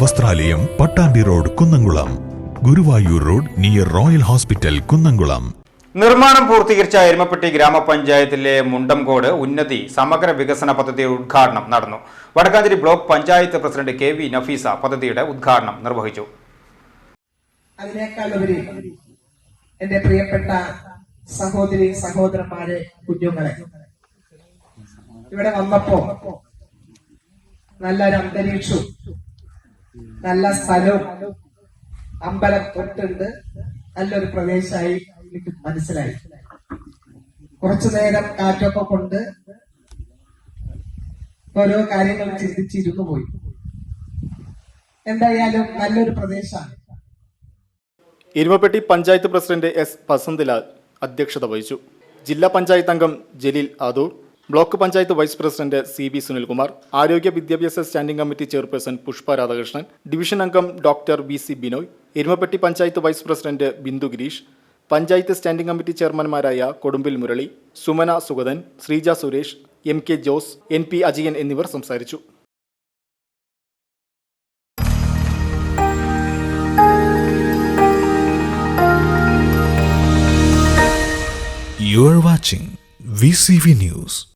വസ്ത്രാലയം Pattambi road Kunnamkulam. Guruvayur road near royal hospital Kunnamkulam. നിർമ്മാണം പൂർത്തീകരിച്ച എരുമപ്പെട്ടി ഗ്രാമപഞ്ചായത്തിലെ മുണ്ടംകോട് ഉന്നതി സമഗ്ര വികസന പദ്ധതിയുടെ ഉദ്ഘാടനം നടന്നു. Wadakkanchery block panchayat president K V Nafeesa പദ്ധതിയുടെ ഉദ്ഘാടനം നിർവഹിച്ചു. അതിനേക്കാൾ ഉപരി എന്റെ പ്രിയപ്പെട്ട സഹോദരി സഹോദരന്മാരെ കുഞ്ഞുങ്ങളെ. ഇവിടെ വന്നപ്പോ നല്ലൊരു അന്തരീക്ഷവും നല്ല സ്ഥലവും അമ്പലം തൊട്ടുണ്ട്. നല്ലൊരു പ്രദേശമായി മനസ്സിലായി. കുറച്ചു നേരം കാറ്റൊക്കെ കൊണ്ട് ഓരോ കാര്യങ്ങൾ ചിന്തിച്ചിരുന്നു പോയി. എന്തായാലും നല്ലൊരു പ്രദേശമാണ്. ഇരുമപ്പെട്ടി പഞ്ചായത്ത് പ്രസിഡന്റ് എസ് വസന്തലാൽ അധ്യക്ഷത വഹിച്ചു. ജില്ലാ പഞ്ചായത്ത് അംഗം Jaleel Adoor. Block panchayat vice president C B Sunilkumar ആരോഗ്യ വിദ്യാഭ്യാസ standing committee chairperson Pushpa Radhakrishnan division അംഗം doctor V C Binoy Erumapetty panchayat vice president Bindu Girish panchayat standing committee ചെയർമാൻമാരായ Kodumbil Murali Sumana Sugathan Sreeja Suresh M K Jose N P Ajayan എന്നിവർ സംസാരിച്ചു You are watching VCV News.